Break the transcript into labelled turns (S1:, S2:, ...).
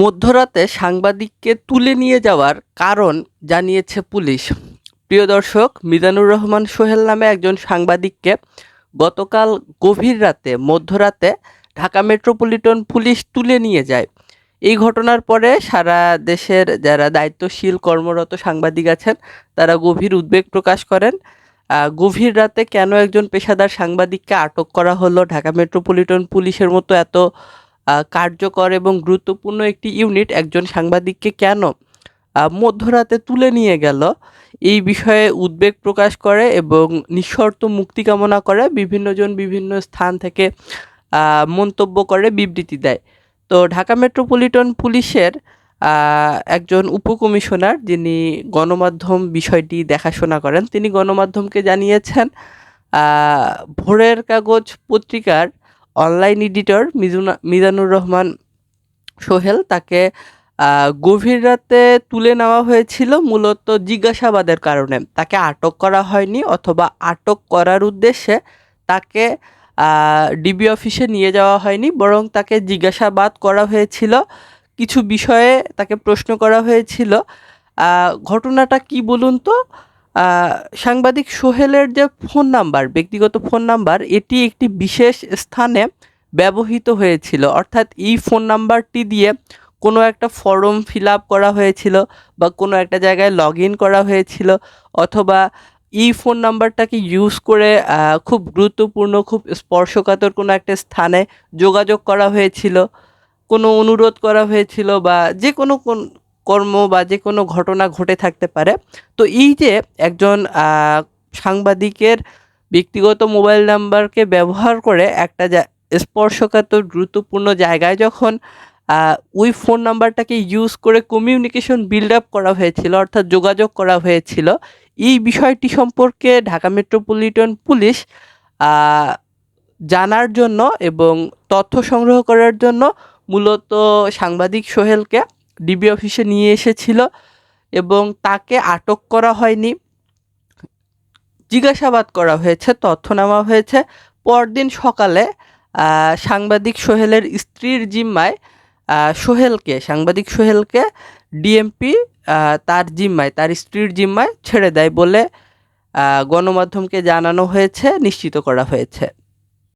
S1: মধ্যরাতে সাংবাদিককে তুলে নিয়ে যাওয়ার কারণ জানিয়েছে পুলিশ। প্রিয় দর্শক, মিজানুর রহমান সোহেল নামে একজন সাংবাদিককে গতকাল গভীর রাতে মধ্যরাতে ঢাকা মেট্রোপলিটন পুলিশ তুলে নিয়ে যায়। এই ঘটনার পরে সারা দেশের যারা দায়িত্বশীল, কর্মরত সাংবাদিক আছেন, তারা গভীর উদ্বেগ প্রকাশ করেন। গভীর রাতে কেন একজন পেশাদার সাংবাদিককে আটক করা হলো? ঢাকা মেট্রোপলিটন পুলিশের মতো এত কার্যকর এবং গুরুত্বপূর্ণ একটি ইউনিট একজন সাংবাদিককে কেন মধ্যরাতে তুলে নিয়ে গেল, এই বিষয়ে উদ্বেগ প্রকাশ করে এবং নিঃশর্ত মুক্তি কামনা করে বিভিন্নজন বিভিন্ন স্থান থেকে মন্তব্য করে বিবৃতি দেয়। তো ঢাকা মেট্রোপলিটন পুলিশের একজন উপকমিশনার যিনি গণমাধ্যম বিষয়টি দেখাশোনা করেন, তিনি গণমাধ্যমকে জানিয়েছেন ভোরের কাগজ পত্রিকার অনলাইন এডিটর মিজুনা, মিজানুর রহমান সোহেল তাকে গভীর রাতে তুলে নেওয়া হয়েছিল মূলত জিজ্ঞাসাবাদের কারণে। তাকে আটক করা হয়নি অথবা আটক করার উদ্দেশ্যে তাকে ডিবি অফিসে নিয়ে যাওয়া হয়নি, বরং তাকে জিজ্ঞাসাবাদ করা হয়েছিল। কিছু বিষয়ে তাকে প্রশ্ন করা হয়েছিল। ঘটনাটা কি বলুন তো? সাংবাদিক সোহেলের যে ফোন নাম্বার, ব্যক্তিগত ফোন নাম্বার, এটি একটি বিশেষ স্থানে ব্যবহৃত হয়েছিল। অর্থাৎ এই ফোন নাম্বারটি দিয়ে কোনো একটা ফর্ম ফিল আপ করা হয়েছিল বা কোনো একটা জায়গায় লগ ইন করা হয়েছিল অথবা এই ফোন নাম্বারটাকে ইউজ করে খুব গুরুত্বপূর্ণ, খুব স্পর্শকাতর কোনো একটা স্থানে যোগাযোগ করা হয়েছিল, কোনো অনুরোধ করা হয়েছিল বা যে কোনো কোন কর্ম বা যে কোনো ঘটনা ঘটে থাকতে পারে। তো এই যে একজন সাংবাদিকের ব্যক্তিগত মোবাইল নাম্বারকে ব্যবহার করে একটা স্পর্শকাতর গুরুত্বপূর্ণ জায়গায় যখন ওই ফোন নাম্বারটাকে ইউজ করে কমিউনিকেশন বিল্ড আপ করা হয়েছিল, অর্থাৎ যোগাযোগ করা হয়েছিল, এই বিষয়টি সম্পর্কে ঢাকা মেট্রোপলিটন পুলিশ জানার জন্য এবং তথ্য সংগ্রহ করার জন্য মূলত সাংবাদিক সোহেলকে ডিবি অফিসে নিয়ে এসেছিল এবং তাকে আটক করা হয়নি। জিজ্ঞাসাবাদ করা হয়েছে, তথ্য নেওয়া হয়েছে। পরদিন সকালে সাংবাদিক সোহেলের স্ত্রীর জিম্মায় সোহেলকে, সাংবাদিক সোহেলকে ডিএমপি তার জিম্মায়, তার স্ত্রীর জিম্মায় ছেড়ে দেয় বলে গণমাধ্যমকে জানানো হয়েছে, নিশ্চিত করা হয়েছে।